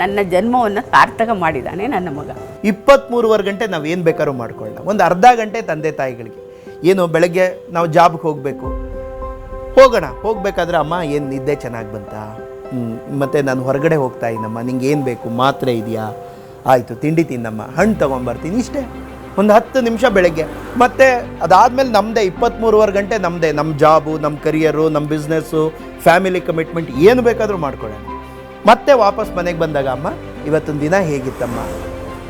ನನ್ನ ಜನ್ಮವನ್ನು ಸಾರ್ಥಕ ಮಾಡಿದ್ದಾನೆ ನನ್ನ ಮಗ. ಇಪ್ಪತ್ತ್ಮೂರುವರೆ ಗಂಟೆ ನಾವು ಏನು ಬೇಕಾದ್ರೂ ಮಾಡ್ಕೊಳ್ಳೋಣ. ಒಂದು ಅರ್ಧ ಗಂಟೆ ತಂದೆ ತಾಯಿಗಳಿಗೆ. ಏನು, ಬೆಳಗ್ಗೆ ನಾವು ಜಾಬ್ಗೆ ಹೋಗಬೇಕು. ಹೋಗೋಣ, ಹೋಗಬೇಕಾದ್ರೆ ಅಮ್ಮ, ಏನು ನಿದ್ದೆ ಚೆನ್ನಾಗಿ ಬಂತಾ? ಮತ್ತು ನಾನು ಹೊರಗಡೆ ಹೋಗ್ತಾ ಇದ್ದೀನಮ್ಮ ನಿಂಗೆ ಏನು ಬೇಕು, ಮಾತ್ರೆ ಇದೆಯಾ? ಆಯಿತು, ತಿಂಡಿ ತಿನ್ನಮ್ಮ ಹಣ್ಣು ತೊಗೊಂಬರ್ತೀನಿ ಇಷ್ಟೇ. ಒಂದು ಹತ್ತು ನಿಮಿಷ ಬೆಳಗ್ಗೆ. ಮತ್ತೆ ಅದಾದಮೇಲೆ ನಮ್ಮದೇ ಇಪ್ಪತ್ತ್ಮೂರುವರೆ ಗಂಟೆ ನಮ್ಮದೇ ನಮ್ಮ ಜಾಬು ನಮ್ಮ ಕರಿಯರು ನಮ್ಮ ಬಿಸ್ನೆಸ್ಸು ಫ್ಯಾಮಿಲಿ ಕಮಿಟ್ಮೆಂಟ್ ಏನು ಬೇಕಾದರೂ ಮಾಡ್ಕೊಳ್ಳೋಣ. ಮತ್ತೆ ವಾಪಸ್ ಮನೆಗೆ ಬಂದಾಗ ಅಮ್ಮ ಇವತ್ತೊಂದು ದಿನ ಹೇಗಿತ್ತಮ್ಮ?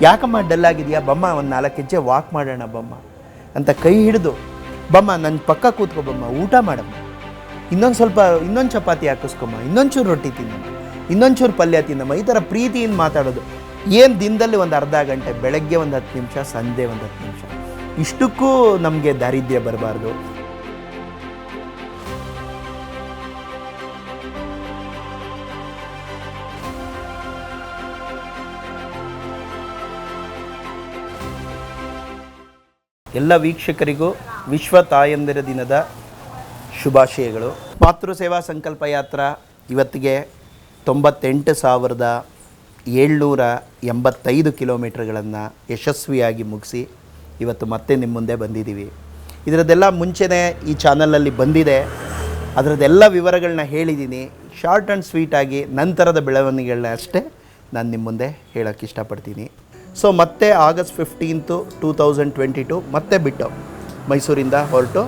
ಯಾಕಮ್ಮ ಡಲ್ ಆಗಿದೆಯಾ ಬಮ್ಮ, ಒಂದು ನಾಲ್ಕು ಹೆಜ್ಜೆ ವಾಕ್ ಮಾಡೋಣ ಬಮ್ಮ. ಅಂತ ಕೈ ಹಿಡಿದು, ಬಮ್ಮ ನನ್ನ ಪಕ್ಕ ಕೂತ್ಕೋ ಬಮ್ಮ, ಊಟ ಮಾಡಮ್ಮ. ಇನ್ನೊಂದು ಸ್ವಲ್ಪ, ಇನ್ನೊಂದು ಚಪಾತಿ ಹಾಕಿಸ್ಕೊಮ್ಮ, ಇನ್ನೊಂಚೂರು ರೊಟ್ಟಿ ತಿನ್ನಮ್ಮ, ಇನ್ನೊಂಚೂರು ಪಲ್ಯ ತಿನ್ನಮ್ಮ. ಈ ಥರ ಪ್ರೀತಿಯಿಂದ ಮಾತಾಡೋದು. ಏನು ದಿನದಲ್ಲಿ ಒಂದು ಅರ್ಧ ಗಂಟೆ, ಬೆಳಗ್ಗೆ ಒಂದು ಹತ್ತು ನಿಮಿಷ, ಸಂಜೆ ಒಂದು ಹತ್ತು ನಿಮಿಷ. ಇಷ್ಟಕ್ಕೂ ನಮಗೆ ದಾರಿದ್ರ್ಯ ಬರಬಾರ್ದು. ಎಲ್ಲ ವೀಕ್ಷಕರಿಗೂ ವಿಶ್ವ ತಾಯಂದಿರ ದಿನದ ಶುಭಾಶಯಗಳು. ಮಾತೃ ಸೇವಾ ಸಂಕಲ್ಪ ಯಾತ್ರಾ ಇವತ್ತಿಗೆ ತೊಂಬತ್ತೆಂಟು ಸಾವಿರದ ಏಳ್ನೂರ ಎಂಬತ್ತೈದು ಕಿಲೋಮೀಟ್ರ್ಗಳನ್ನು ಯಶಸ್ವಿಯಾಗಿ ಮುಗಿಸಿ ಇವತ್ತು ಮತ್ತೆ ನಿಮ್ಮ ಮುಂದೆ ಬಂದಿದ್ದೀವಿ. ಇದರದ್ದೆಲ್ಲ ಮುಂಚೆನೇ ಈ ಚಾನಲಲ್ಲಿ ಬಂದಿದೆ. ಅದರದ್ದೆಲ್ಲ ವಿವರಗಳನ್ನ ಹೇಳಿದ್ದೀನಿ. ಶಾರ್ಟ್ ಆ್ಯಂಡ್ ಸ್ವೀಟಾಗಿ ನಂತರದ ಬೆಳವಣಿಗೆಗಳನ್ನ ಅಷ್ಟೇ ನಾನು ನಿಮ್ಮ ಮುಂದೆ ಹೇಳೋಕ್ಕೆ ಇಷ್ಟಪಡ್ತೀನಿ. ಸೊ ಮತ್ತೆ August fifteenth two thousand twenty two ಮತ್ತೆ ಬಿಟ್ಟು ಮೈಸೂರಿಂದ ಹೊರಟು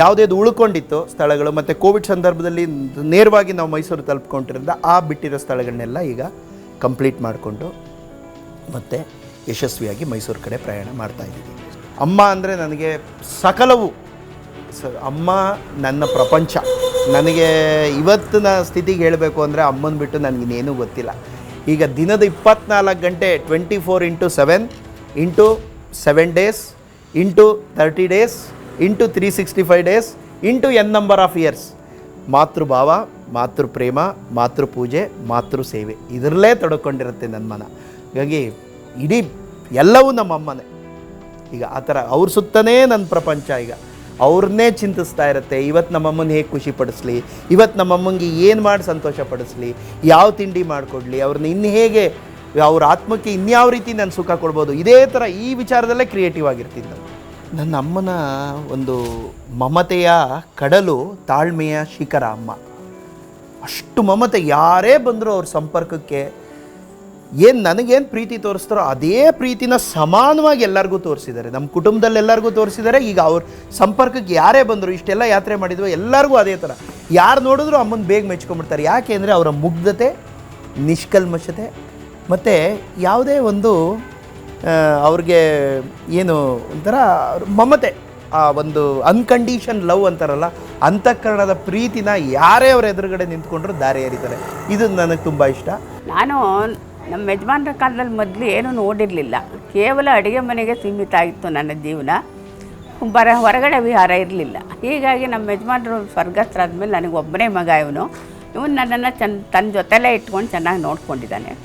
ಯಾವುದೇದು ಉಳ್ಕೊಂಡಿತ್ತು ಸ್ಥಳಗಳು ಮತ್ತು ಕೋವಿಡ್ ಸಂದರ್ಭದಲ್ಲಿ ನೇರವಾಗಿ ನಾವು ಮೈಸೂರು ತಲುಪ್ಕೊಂಡಿರೋದ್ರಿಂದ ಆ ಬಿಟ್ಟಿರೋ ಸ್ಥಳಗಳನ್ನೆಲ್ಲ ಈಗ ಕಂಪ್ಲೀಟ್ ಮಾಡಿಕೊಂಡು ಮತ್ತು ಯಶಸ್ವಿಯಾಗಿ ಮೈಸೂರು ಕಡೆ ಪ್ರಯಾಣ ಮಾಡ್ತಾ ಇದ್ದೀವಿ. ಅಮ್ಮ ಅಂದರೆ ನನಗೆ ಸಕಲವು. ಸ ಅಮ್ಮ ನನ್ನ ಪ್ರಪಂಚ. ನನಗೆ ಇವತ್ತಿನ ಸ್ಥಿತಿಗೆ ಹೇಳಬೇಕು ಅಂದರೆ ಅಮ್ಮನ ಬಿಟ್ಟು ನನಗಿನ್ನೇನೂ ಗೊತ್ತಿಲ್ಲ. ಈಗ ದಿನದ ಇಪ್ಪತ್ನಾಲ್ಕು ಗಂಟೆ twenty four into seven into seven days into thirty days into three sixty five days into n number of years ಮಾತೃಭಾವ ಮಾತೃ ಪ್ರೇಮ, ಮಾತೃ ಪೂಜೆ, ಮಾತೃ ಸೇವೆ. ಇದರಲ್ಲೇ ತೊಡಕೊಂಡಿರುತ್ತೆ ನನ್ನ ಮನ. ಹಾಗಾಗಿ ಇಡೀ ಎಲ್ಲವೂ ನಮ್ಮ ಅಮ್ಮನೇ ಈಗ ಆ ಥರ ಅವ್ರ ಸುತ್ತನೇ ನನ್ನ ಪ್ರಪಂಚ ಈಗ. ಅವ್ರನ್ನೇ ಚಿಂತಿಸ್ತಾ ಇರುತ್ತೆ. ಇವತ್ತು ನಮ್ಮಮ್ಮನ ಹೇಗೆ ಖುಷಿ ಪಡಿಸ್ಲಿ ಇವತ್ತು ನಮ್ಮಮ್ಮಂಗೆ ಏನು ಮಾಡಿ ಸಂತೋಷ ಪಡಿಸ್ಲಿ ಯಾವ ತಿಂಡಿ ಮಾಡಿಕೊಡ್ಲಿ? ಅವ್ರನ್ನ ಇನ್ನು ಹೇಗೆ ಅವ್ರ ಆತ್ಮಕ್ಕೆ ಇನ್ಯಾವ ರೀತಿ ನಾನು ಸುಖ ಕೊಡ್ಬೋದು? ಇದೇ ಥರ ಈ ವಿಚಾರದಲ್ಲೇ ಕ್ರಿಯೇಟಿವ್ ಆಗಿರ್ತೀನಿ ನಾನು. ನನ್ನ ಅಮ್ಮನ ಒಂದು ಮಮತೆಯ ಕಡಲು ತಾಳ್ಮೆಯ ಶಿಖರ ಅಮ್ಮ. ಅಷ್ಟು ಮಮತೆ ಯಾರೇ ಬಂದರೂ ಅವ್ರ ಸಂಪರ್ಕಕ್ಕೆ ಏನು ನನಗೇನು ಪ್ರೀತಿ ತೋರಿಸ್ತಾರೋ ಅದೇ ಪ್ರೀತಿನ ಸಮಾನವಾಗಿ ಎಲ್ಲರಿಗೂ ತೋರಿಸಿದ್ದಾರೆ. ನಮ್ಮ ಕುಟುಂಬದಲ್ಲಿ ಎಲ್ಲರಿಗೂ ತೋರಿಸಿದ್ದಾರೆ. ಈಗ ಅವ್ರ ಸಂಪರ್ಕಕ್ಕೆ ಯಾರೇ ಬಂದರು, ಇಷ್ಟೆಲ್ಲ ಯಾತ್ರೆ ಮಾಡಿದ್ವು ಎಲ್ಲರಿಗೂ ಅದೇ ಥರ ಯಾರು ನೋಡಿದ್ರು ಅಮ್ಮನ ಬೇಗ ಮೆಚ್ಕೊಂಡ್ಬಿಡ್ತಾರೆ. ಯಾಕೆ ಅಂದರೆ ಅವರ ಮುಗ್ಧತೆ, ನಿಷ್ಕಲ್ಮಶತೆ ಮತ್ತು ಯಾವುದೇ ಒಂದು ಅವ್ರಿಗೆ ಏನು ಒಂಥರ ಮಮತೆ, ಆ ಒಂದು ಅನ್ಕಂಡೀಷನ್ ಲವ್ ಅಂತಾರಲ್ಲ, ಅಂತಃಕರಣದ ಪ್ರೀತಿನ ಯಾರೇ ಅವ್ರ ಎದುರುಗಡೆ ನಿಂತ್ಕೊಂಡ್ರು ದಾರಿ ಎರಿತಾರೆ ಇದು ನನಗೆ ತುಂಬ ಇಷ್ಟ. ನಾನು ನಮ್ಮ ಯಜಮಾನ್ರ ಕಾಲದಲ್ಲಿ ಮೊದಲು ಏನೂ ನೋಡಿರಲಿಲ್ಲ. ಕೇವಲ ಅಡುಗೆ ಮನೆಗೆ ಸೀಮಿತ ಆಗಿತ್ತು ನನ್ನ ಜೀವನ. ಬರ ಹೊರಗಡೆ ವಿಹಾರ ಇರಲಿಲ್ಲ. ಹೀಗಾಗಿ ನಮ್ಮ ಯಜಮಾನ್ರು ಸ್ವರ್ಗಸ್ಥರಾದ್ಮೇಲೆ ನನಗೆ ಒಬ್ಬನೇ ಮಗ ಇವನು. ಇವನು ನನ್ನನ್ನು ಚೆನ್ ತನ್ನ ಜೊತೆಲೇ ಇಟ್ಕೊಂಡು ಚೆನ್ನಾಗಿ ನೋಡ್ಕೊಂಡಿದ್ದಾನೆ.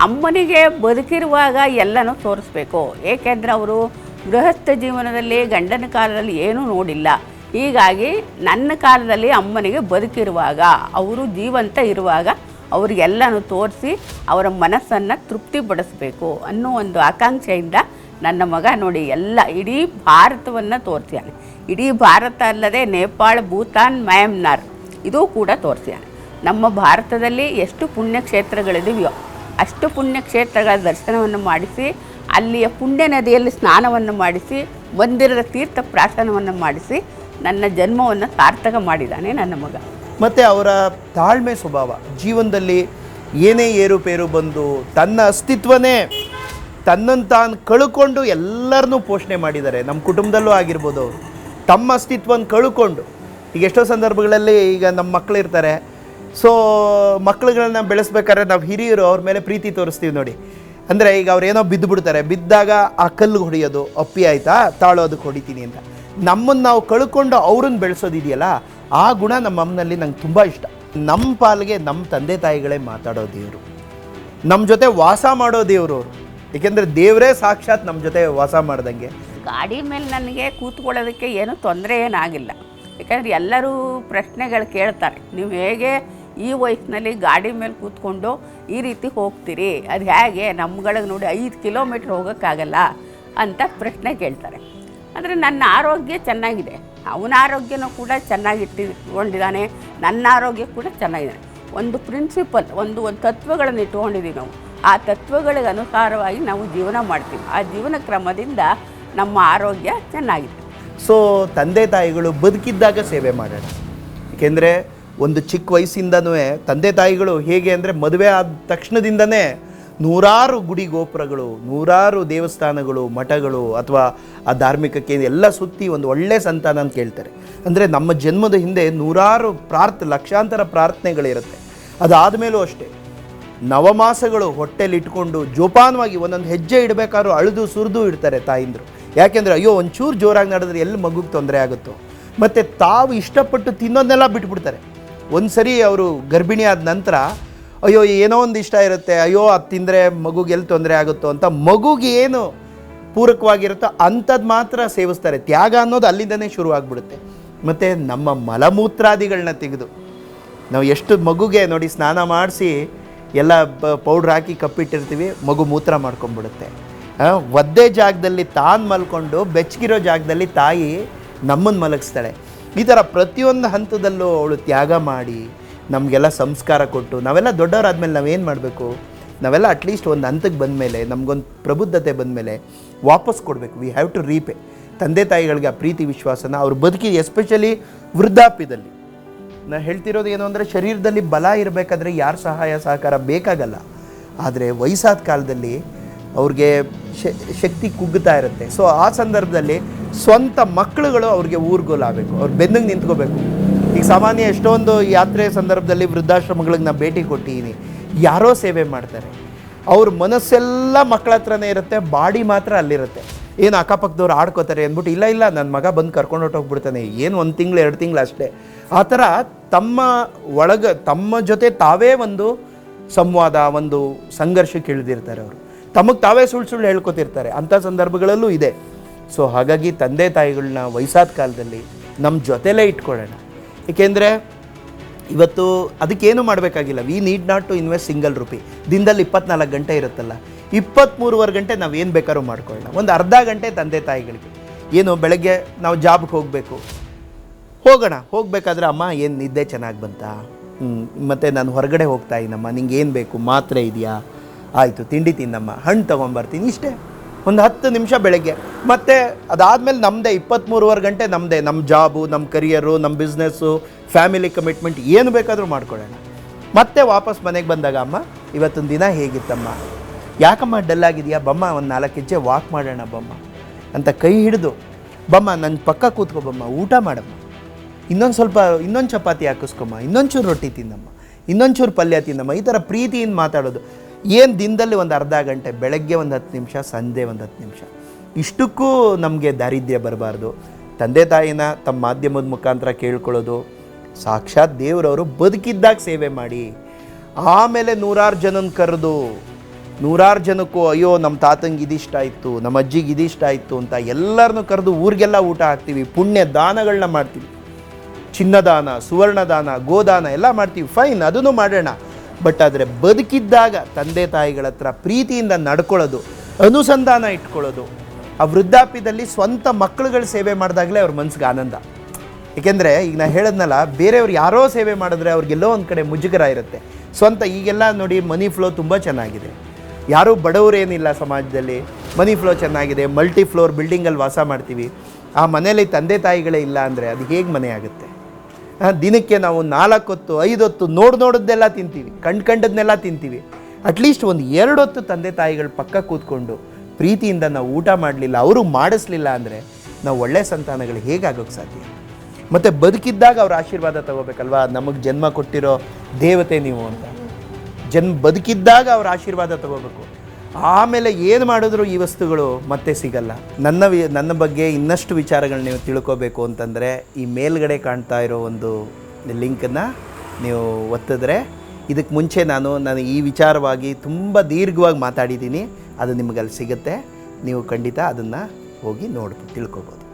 ಅಮ್ಮನಿಗೆ ಬದುಕಿರುವಾಗ ಎಲ್ಲನೂ ತೋರಿಸ್ಬೇಕು. ಏಕೆಂದರೆ ಅವರು ಗೃಹಸ್ಥ ಜೀವನದಲ್ಲಿ, ಗಂಡನ ಕಾಲದಲ್ಲಿ ಏನೂ ನೋಡಿಲ್ಲ. ಹೀಗಾಗಿ ನನ್ನ ಕಾಲದಲ್ಲಿ ಅಮ್ಮನಿಗೆ ಬದುಕಿರುವಾಗ, ಅವರು ಜೀವಂತ ಇರುವಾಗ ಅವ್ರಿಗೆಲ್ಲನೂ ತೋರಿಸಿ ಅವರ ಮನಸ್ಸನ್ನು ತೃಪ್ತಿಪಡಿಸಬೇಕು ಅನ್ನೋ ಒಂದು ಆಕಾಂಕ್ಷೆಯಿಂದ ನನ್ನ ಮಗ ನೋಡಿ ಎಲ್ಲ ಇಡೀ ಭಾರತವನ್ನು ತೋರಿಸ್ಯಾನೆ. ಇಡೀ ಭಾರತ ಅಲ್ಲದೆ ನೇಪಾಳ, ಭೂತಾನ್, ಮ್ಯಾನ್ಮಾರ್ ಇದು ಕೂಡ ತೋರಿಸ್ಯಾನೆ. ನಮ್ಮ ಭಾರತದಲ್ಲಿ ಎಷ್ಟು ಪುಣ್ಯಕ್ಷೇತ್ರಗಳಿದೆಯೋ, ಅಷ್ಟು ಪುಣ್ಯಕ್ಷೇತ್ರಗಳ ದರ್ಶನವನ್ನು ಮಾಡಿಸಿ, ಅಲ್ಲಿಯ ಪುಣ್ಯ ನದಿಯಲ್ಲಿ ಸ್ನಾನವನ್ನು ಮಾಡಿಸಿ, ಮಂದಿರದ ತೀರ್ಥ ಪ್ರಾಶನವನ್ನು ಮಾಡಿಸಿ ನನ್ನ ಜನ್ಮವನ್ನು ಸಾರ್ಥಕ ಮಾಡಿದ್ದಾನೆ ನನ್ನ ಮಗ. ಮತ್ತು ಅವರ ತಾಳ್ಮೆ ಸ್ವಭಾವ. ಜೀವನದಲ್ಲಿ ಏನೇ ಏರುಪೇರು ಬಂದು ತನ್ನ ಅಸ್ತಿತ್ವನೇ ತನ್ನನ್ನು ತಾನು ಕಳ್ಕೊಂಡು ಎಲ್ಲರನ್ನೂ ಪೋಷಣೆ ಮಾಡಿದ್ದಾರೆ. ನಮ್ಮ ಕುಟುಂಬದಲ್ಲೂ ಆಗಿರ್ಬೋದು ಅವರು. ತಮ್ಮ ಅಸ್ತಿತ್ವನ ಕಳ್ಕೊಂಡು. ಈಗ ಎಷ್ಟೋ ಸಂದರ್ಭಗಳಲ್ಲಿ ಈಗ ನಮ್ಮ ಮಕ್ಕಳು ಇರ್ತಾರೆ. ಸೊ ಮಕ್ಕಳುಗಳನ್ನ ಬೆಳೆಸ್ಬೇಕಾದ್ರೆ ನಾವು ಹಿರಿಯರು ಅವ್ರ ಮೇಲೆ ಪ್ರೀತಿ ತೋರಿಸ್ತೀವಿ ನೋಡಿ. ಅಂದರೆ ಈಗ ಅವ್ರೇನೋ ಬಿದ್ದು ಬಿಡ್ತಾರೆ ಬಿದ್ದಾಗ ಆ ಕಲ್ಲು ಹೊಡೆಯೋದು, ಅಪ್ಪಿ ಆಯಿತಾ? ತಾಳು ಅದಕ್ಕೆ ಹೊಡಿತೀನಿ ಅಂತ. ನಮ್ಮನ್ನು ನಾವು ಕಳ್ಕೊಂಡು ಅವ್ರನ್ನ ಬೆಳೆಸೋದಿದೆಯಲ್ಲ, ಆ ಗುಣ ನಮ್ಮ ಅಮ್ಮನಲ್ಲಿ ನಂಗೆ ತುಂಬ ಇಷ್ಟ. ನಮ್ಮ ಪಾಲಿಗೆ ನಮ್ಮ ತಂದೆ ತಾಯಿಗಳೇ ಮಾತಾಡೋ ದೇವರು. ನಮ್ಮ ಜೊತೆ ವಾಸ ಮಾಡೋ ದೇವರು ಅವರು. ಏಕೆಂದರೆ ದೇವರೇ ಸಾಕ್ಷಾತ್ ನಮ್ಮ ಜೊತೆ ವಾಸ ಮಾಡ್ದಂಗೆ. ಗಾಡಿ ಮೇಲೆ ನನಗೆ ಕೂತ್ಕೊಳ್ಳೋದಕ್ಕೆ ಏನು ತೊಂದರೆ ಏನಾಗಿಲ್ಲ. ಯಾಕಂದರೆ ಎಲ್ಲರೂ ಪ್ರಶ್ನೆಗಳು ಕೇಳ್ತಾರೆ. ನೀವು ಹೇಗೆ ಈ ವಯಸ್ಸಿನಲ್ಲಿ ಗಾಡಿ ಮೇಲೆ ಕೂತ್ಕೊಂಡು ಈ ರೀತಿ ಹೋಗ್ತೀರಿ? ಅದು ಹೇಗೆ? ನಮ್ಗಳಿಗೆ ನೋಡಿ ಐದು ಕಿಲೋಮೀಟ್ರ್ ಹೋಗೋಕ್ಕಾಗಲ್ಲ ಅಂತ ಪ್ರಶ್ನೆ ಕೇಳ್ತಾರೆ. ಅಂದರೆ ನನ್ನ ಆರೋಗ್ಯ ಚೆನ್ನಾಗಿದೆ. ಅವನ ಆರೋಗ್ಯನೂ ಕೂಡ ಚೆನ್ನಾಗಿಟ್ಟುಕೊಂಡಿದ್ದಾನೆ. ನನ್ನ ಆರೋಗ್ಯ ಕೂಡ ಚೆನ್ನಾಗಿದೆ. ಒಂದು ಪ್ರಿನ್ಸಿಪಲ್ ಒಂದು ಒಂದು ತತ್ವಗಳನ್ನು ಇಟ್ಕೊಂಡಿದ್ದೀವಿ ನಾವು. ಆ ತತ್ವಗಳಿಗೆ ಅನುಸಾರವಾಗಿ ನಾವು ಜೀವನ ಮಾಡ್ತೀವಿ. ಆ ಜೀವನ ಕ್ರಮದಿಂದ ನಮ್ಮ ಆರೋಗ್ಯ ಚೆನ್ನಾಗಿದೆ. ಸೊ ತಂದೆ ತಾಯಿಗಳು ಬದುಕಿದ್ದಾಗ ಸೇವೆ ಮಾಡೋಣ. ಏಕೆಂದರೆ ಒಂದು ಚಿಕ್ಕ ವಯಸ್ಸಿಂದನೂ ತಂದೆ ತಾಯಿಗಳು ಹೇಗೆ ಅಂದರೆ ಮದುವೆ ಆದ ತಕ್ಷಣದಿಂದನೇ ನೂರಾರು ಗುಡಿ ಗೋಪುರಗಳು, ನೂರಾರು ದೇವಸ್ಥಾನಗಳು, ಮಠಗಳು ಅಥವಾ ಆ ಧಾರ್ಮಿಕ ಕೇಂದ್ರ ಎಲ್ಲ ಸುತ್ತಿ ಒಂದು ಒಳ್ಳೆ ಸಂತಾನ ಅಂತ ಕೇಳ್ತಾರೆ. ಅಂದರೆ ನಮ್ಮ ಜನ್ಮದ ಹಿಂದೆ ನೂರಾರು ಪ್ರಾರ್ಥ, ಲಕ್ಷಾಂತರ ಪ್ರಾರ್ಥನೆಗಳಿರುತ್ತೆ. ಅದಾದ ಮೇಲೂ ಅಷ್ಟೇ, ನವಮಾಸಗಳು ಹೊಟ್ಟೆಲಿ ಇಟ್ಕೊಂಡು ಜೋಪಾನವಾಗಿ ಒಂದೊಂದು ಹೆಜ್ಜೆ ಇಡಬೇಕಾದ್ರೂ ಅಳಿದು ಸುರಿದು ಇಡ್ತಾರೆ ತಾಯಿಂದರು. ಯಾಕೆಂದರೆ ಅಯ್ಯೋ, ಒಂಚೂರು ಜೋರಾಗಿ ನಡೆದ್ರೆ ಎಲ್ಲಿ ಮಗುಗೆ ತೊಂದರೆ ಆಗುತ್ತೋ? ಮತ್ತು ತಾವು ಇಷ್ಟಪಟ್ಟು ತಿನ್ನೋದನ್ನೆಲ್ಲ ಬಿಟ್ಬಿಡ್ತಾರೆ. ಒಂದು ಸರಿ ಅವರು ಗರ್ಭಿಣಿ ಆದ ನಂತರ ಅಯ್ಯೋ, ಏನೋ ಒಂದು ಇಷ್ಟ ಇರುತ್ತೆ. ಅಯ್ಯೋ, ಅದು ತಿಂದರೆ ಮಗುಗೆ ಎಲ್ಲಿ ತೊಂದರೆ ಆಗುತ್ತೋ ಅಂತ ಮಗುಗೆ ಏನು ಪೂರಕವಾಗಿರುತ್ತೋ ಅಂಥದ್ದು ಮಾತ್ರ ಸೇವಿಸ್ತಾರೆ. ತ್ಯಾಗ ಅನ್ನೋದು ಅಲ್ಲಿಂದನೇ ಶುರು ಆಗಿಬಿಡುತ್ತೆ. ಮತ್ತು ನಮ್ಮ ಮಲಮೂತ್ರಾದಿಗಳನ್ನ ತೆಗೆದು ನಾವು ಎಷ್ಟು ಮಗುಗೆ ನೋಡಿ ಸ್ನಾನ ಮಾಡಿಸಿ ಎಲ್ಲ ಪೌಡ್ರ್ ಹಾಕಿ ಕಪ್ಪಿಟ್ಟಿರ್ತೀವಿ, ಮಗು ಮೂತ್ರ ಮಾಡ್ಕೊಂಡ್ಬಿಡುತ್ತೆ. ಒದ್ದೆ ಜಾಗದಲ್ಲಿ ತಾನು ಮಲ್ಕೊಂಡು ಬೆಚ್ಚಗಿರೋ ಜಾಗದಲ್ಲಿ ತಾಯಿ ನಮ್ಮನ್ನು ಮಲಗಿಸ್ತಾಳೆ. ಈ ಥರ ಪ್ರತಿಯೊಂದು ಹಂತದಲ್ಲೂ ಅವಳು ತ್ಯಾಗ ಮಾಡಿ ನಮಗೆಲ್ಲ ಸಂಸ್ಕಾರ ಕೊಟ್ಟು, ನಾವೆಲ್ಲ ದೊಡ್ಡವರಾದಮೇಲೆ ನಾವೇನು ಮಾಡಬೇಕು? ನಾವೆಲ್ಲ ಅಟ್ಲೀಸ್ಟ್ ಒಂದು ಹಂತಕ್ಕೆ ಬಂದಮೇಲೆ, ನಮಗೊಂದು ಪ್ರಬುದ್ಧತೆ ಬಂದಮೇಲೆ ವಾಪಸ್ ಕೊಡಬೇಕು. ವಿ ಹ್ಯಾವ್ ಟು ರೀಪೇ ತಂದೆ ತಾಯಿಗಳಿಗೆ ಆ ಪ್ರೀತಿ ವಿಶ್ವಾಸನ ಅವ್ರು ಬದುಕಿ ಎಸ್ಪೆಷಲಿ ವೃದ್ಧಾಪ್ಯದಲ್ಲಿ. ನಾನು ಹೇಳ್ತಿರೋದು ಏನು ಅಂದರೆ ಶರೀರದಲ್ಲಿ ಬಲ ಇರಬೇಕಾದ್ರೆ ಯಾರ ಸಹಾಯ, ಸಹಕಾರ ಬೇಕಾಗಲ್ಲ. ಆದರೆ ವಯಸ್ಸಾದ ಕಾಲದಲ್ಲಿ ಅವ್ರಿಗೆ ಶಕ್ತಿ ಕುಗ್ಗುತ್ತಾ ಇರುತ್ತೆ. ಸೊ ಆ ಸಂದರ್ಭದಲ್ಲಿ ಸ್ವಂತ ಮಕ್ಕಳುಗಳು ಅವ್ರಿಗೆ ಊರ್ಗೋಲಾಗಬೇಕು ಅವ್ರು ಬೆನ್ನಿಗೆ ನಿಂತ್ಕೋಬೇಕು. ಈಗ ಸಾಮಾನ್ಯ ಎಷ್ಟೊಂದು ಯಾತ್ರೆ ಸಂದರ್ಭದಲ್ಲಿ ವೃದ್ಧಾಶ್ರಮಗಳಿಗೆ ನಾನು ಭೇಟಿ ಕೊಟ್ಟಿದ್ದೀನಿ. ಯಾರೋ ಸೇವೆ ಮಾಡ್ತಾರೆ. ಅವ್ರ ಮನಸ್ಸೆಲ್ಲ ಮಕ್ಕಳ ಹತ್ರನೇ ಇರುತ್ತೆ, ಬಾಡಿ ಮಾತ್ರ ಅಲ್ಲಿರುತ್ತೆ. ಏನು ಅಕ್ಕಪಕ್ಕದವ್ರು ಆಡ್ಕೋತಾರೆ ಅಂದ್ಬಿಟ್ಟು, ಇಲ್ಲ ಇಲ್ಲ ನನ್ನ ಮಗ ಬಂದು ಕರ್ಕೊಂಡು ಹೊಟ್ಟೋಗ್ಬಿಡ್ತಾನೆ ಏನು ಒಂದು ತಿಂಗಳು, ಎರಡು ತಿಂಗಳು ಅಷ್ಟೇ. ಆ ಥರ ತಮ್ಮ ಒಳಗ, ತಮ್ಮ ಜೊತೆ ತಾವೇ ಒಂದು ಸಂವಾದ, ಒಂದು ಸಂಘರ್ಷಕ್ಕೆ ಇಳಿದಿರ್ತಾರೆ ಅವರು. ತಮಗೆ ತಾವೇ ಸುಳ್ಳು ಸುಳ್ಳು ಹೇಳ್ಕೊತಿರ್ತಾರೆ. ಅಂಥ ಸಂದರ್ಭಗಳಲ್ಲೂ ಇದೆ. ಸೊ ಹಾಗಾಗಿ ತಂದೆ ತಾಯಿಗಳನ್ನ ವಯಸ್ಸಾದ ಕಾಲದಲ್ಲಿ ನಮ್ಮ ಜೊತೆಲೇ ಇಟ್ಕೊಳ್ಳೋಣ. ಏಕೆಂದರೆ ಇವತ್ತು ಅದಕ್ಕೇನು ಮಾಡಬೇಕಾಗಿಲ್ಲ. We need not to invest single rupee ದಿನದಲ್ಲಿ ಇಪ್ಪತ್ನಾಲ್ಕು ಗಂಟೆ ಇರುತ್ತಲ್ಲ. ಇಪ್ಪತ್ತ್ಮೂರುವರೆ ಗಂಟೆ ನಾವು ಏನು ಬೇಕಾದ್ರೂ ಮಾಡ್ಕೊಳ್ಳೋಣ. ಒಂದು ಅರ್ಧ ಗಂಟೆ ತಂದೆ ತಾಯಿಗಳಿಗೆ. ಏನು, ಬೆಳಗ್ಗೆ ನಾವು ಜಾಬ್ಗೆ ಹೋಗಬೇಕು. ಹೋಗೋಣ. ಹೋಗಬೇಕಾದ್ರೆ ಅಮ್ಮ, ಏನು ನಿದ್ದೆ ಚೆನ್ನಾಗಿ ಬಂತಾ? ಮತ್ತು ನಾನು ಹೊರಗಡೆ ಹೋಗ್ತಾ ಇದ್ದೀನಮ್ಮ ನಿಂಗೆ ಏನು ಬೇಕು? ಮಾತ್ರೆ ಇದೆಯಾ? ಆಯಿತು, ತಿಂಡಿ ತಿನ್ನಮ್ಮ. ಹಣ್ಣು ತೊಗೊಂಬರ್ತೀನಿ. ಇಷ್ಟೇ. ಒಂದು ಹತ್ತು ನಿಮಿಷ ಬೆಳಗ್ಗೆ. ಮತ್ತು ಅದಾದಮೇಲೆ ನಮ್ಮದೇ ಇಪ್ಪತ್ತ್ಮೂರುವರೆ ಗಂಟೆ ನಮ್ಮದೇ ನಮ್ಮ ಜಾಬು ನಮ್ಮ ಕರಿಯರು ನಮ್ಮ ಬಿಸ್ನೆಸ್ಸು ಫ್ಯಾಮಿಲಿ ಕಮಿಟ್ಮೆಂಟ್ ಏನು ಬೇಕಾದರೂ ಮಾಡ್ಕೊಳ್ಳೋಣ. ಮತ್ತೆ ವಾಪಸ್ ಮನೆಗೆ ಬಂದಾಗ, ಅಮ್ಮ, ಇವತ್ತಿನ ದಿನ ಹೇಗಿತ್ತಮ್ಮ? ಯಾಕಮ್ಮ ಡಲ್ ಆಗಿದೆಯಾ? ಬಮ್ಮ, ಒಂದು ನಾಲ್ಕು ಹೆಜ್ಜೆ ವಾಕ್ ಮಾಡೋಣ ಬಮ್ಮ. ಅಂತ ಕೈ ಹಿಡಿದು, ಬಮ್ಮ ನನ್ನ ಪಕ್ಕ ಕೂತ್ಕೋ ಬಮ್ಮ, ಊಟ ಮಾಡಮ್ಮ. ಇನ್ನೊಂದು ಸ್ವಲ್ಪ, ಇನ್ನೊಂದು ಚಪಾತಿ ಹಾಕಿಸ್ಕೊಮ್ಮ, ಇನ್ನೊಂಚೂರು ರೊಟ್ಟಿ ತಿನ್ನಮ್ಮ, ಇನ್ನೊಂಚೂರು ಪಲ್ಯ ತಿನ್ನಮ್ಮ. ಈ ಥರ ಪ್ರೀತಿಯಿಂದ ಮಾತಾಡೋದು. ಏನು ದಿನದಲ್ಲಿ ಒಂದು ಅರ್ಧ ಗಂಟೆ, ಬೆಳಗ್ಗೆ ಒಂದು ಹತ್ತು ನಿಮಿಷ, ಸಂಜೆ ಒಂದು ಹತ್ತು ನಿಮಿಷ. ಇಷ್ಟಕ್ಕೂ ನಮಗೆ ದಾರಿದ್ರ್ಯ ಬರಬಾರ್ದು. ತಂದೆ ತಾಯಿನ ತಮ್ಮ ಮಾಧ್ಯಮದ ಮುಖಾಂತರ ಕೇಳ್ಕೊಳ್ಳೋದು, ಸಾಕ್ಷಾತ್ ದೇವರವರು ಬದುಕಿದ್ದಾಗ ಸೇವೆ ಮಾಡಿ, ಆಮೇಲೆ ನೂರಾರು ಜನನ ಕರೆದು, ನೂರಾರು ಜನಕ್ಕೂ ಅಯ್ಯೋ ನಮ್ಮ ತಾತಂಗೆ ಇದಿಷ್ಟ ಆಯಿತು ನಮ್ಮ ಅಜ್ಜಿಗೆ ಇದಿಷ್ಟ ಆಯಿತು ಅಂತ ಎಲ್ಲರನ್ನೂ ಕರೆದು ಊರಿಗೆಲ್ಲ ಊಟ ಹಾಕ್ತೀವಿ, ಪುಣ್ಯ ದಾನಗಳನ್ನ ಮಾಡ್ತೀವಿ. ಚಿನ್ನದಾನ, ಸುವರ್ಣದಾನ, ಗೋದಾನ ಎಲ್ಲ ಮಾಡ್ತೀವಿ. ಫೈನ್, ಅದನ್ನು ಮಾಡೋಣ. ಬಟ್ ಆದರೆ ಬದುಕಿದ್ದಾಗ ತಂದೆ ತಾಯಿಗಳ ಹತ್ರ ಪ್ರೀತಿಯಿಂದ ನಡ್ಕೊಳ್ಳೋದು, ಅನುಸಂಧಾನ ಇಟ್ಕೊಳ್ಳೋದು, ಆ ವೃದ್ಧಾಪ್ಯದಲ್ಲಿ ಸ್ವಂತ ಮಕ್ಕಳುಗಳ ಸೇವೆ ಮಾಡಿದಾಗಲೇ ಅವ್ರ ಮನ್ಸಿಗೆ ಆನಂದ. ಏಕೆಂದರೆ ಈಗ ನಾನು ಹೇಳೋದ್ನಲ್ಲ, ಬೇರೆಯವ್ರು ಯಾರೋ ಸೇವೆ ಮಾಡಿದ್ರೆ ಅವ್ರಿಗೆಲ್ಲೋ ಒಂದು ಕಡೆ ಮುಜುಗರ ಇರುತ್ತೆ. ಸ್ವಂತ ಈಗೆಲ್ಲ ನೋಡಿ ಮನಿ ಫ್ಲೋ ತುಂಬ ಚೆನ್ನಾಗಿದೆ. ಯಾರೂ ಬಡವರೇನಿಲ್ಲ ಸಮಾಜದಲ್ಲಿ, ಮನಿ ಫ್ಲೋ ಚೆನ್ನಾಗಿದೆ, ಮಲ್ಟಿ ಫ್ಲೋರ್ ಬಿಲ್ಡಿಂಗಲ್ಲಿ ವಾಸ ಮಾಡ್ತೀವಿ. ಆ ಮನೆಯಲ್ಲಿ ತಂದೆ ತಾಯಿಗಳೇ ಇಲ್ಲ ಅಂದರೆ ಅದು ಹೇಗೆ ಮನೆ ಆಗುತ್ತೆ? ದಿನಕ್ಕೆ ನಾವು ನಾಲ್ಕು ಹೊತ್ತು ಐದು ಹೊತ್ತು ನೋಡ್ ನೋಡೋದನ್ನೆಲ್ಲ ತಿಂತೀವಿ, ಕಂಡು ಕಂಡದ್ನೆಲ್ಲ ತಿಂತೀವಿ. ಅಟ್ಲೀಸ್ಟ್ ಒಂದು ಎರಡು ಹೊತ್ತು ತಂದೆ ತಾಯಿಗಳ ಪಕ್ಕ ಕೂತ್ಕೊಂಡು ಪ್ರೀತಿಯಿಂದ ನಾವು ಊಟ ಮಾಡಲಿಲ್ಲ, ಅವರು ಮಾಡಿಸ್ಲಿಲ್ಲ ಅಂದರೆ ನಾವು ಒಳ್ಳೆ ಸಂತಾನಗಳು ಹೇಗಾಗೋಕ್ಕೆ ಸಾಧ್ಯ? ಮತ್ತು ಬದುಕಿದ್ದಾಗ ಅವ್ರ ಆಶೀರ್ವಾದ ತಗೋಬೇಕಲ್ವಾ? ನಮಗೆ ಜನ್ಮ ಕೊಟ್ಟಿರೋ ದೇವತೆ ನೀವು ಅಂತ. ಜನ್ಮ ಬದುಕಿದ್ದಾಗ ಅವ್ರ ಆಶೀರ್ವಾದ ತಗೋಬೇಕು. ಆಮೇಲೆ ಏನು ಮಾಡಿದ್ರು ಈ ವಸ್ತುಗಳು ಮತ್ತೆ ಸಿಗಲ್ಲ. ನನ್ನ ನನ್ನ ಬಗ್ಗೆ ಇನ್ನಷ್ಟು ವಿಚಾರಗಳು ನೀವು ತಿಳ್ಕೋಬೇಕು ಅಂತಂದರೆ ಈ ಮೇಲ್ಗಡೆ ಕಾಣ್ತಾ ಇರೋ ಒಂದು ಲಿಂಕನ್ನು ನೀವು ಒತ್ತಿದ್ರೆ ಇದಕ್ಕೆ ಮುಂಚೆ ನಾನು ನಾನು ಈ ವಿಚಾರವಾಗಿ ತುಂಬ ದೀರ್ಘವಾಗಿ ಮಾತಾಡಿದ್ದೀನಿ. ಅದು ನಿಮಗೆ ಅಲ್ಲಿ ಸಿಗುತ್ತೆ. ನೀವು ಖಂಡಿತ ಅದನ್ನು ಹೋಗಿ ನೋಡಿ, ತಿಳ್ಕೊಬೋದು.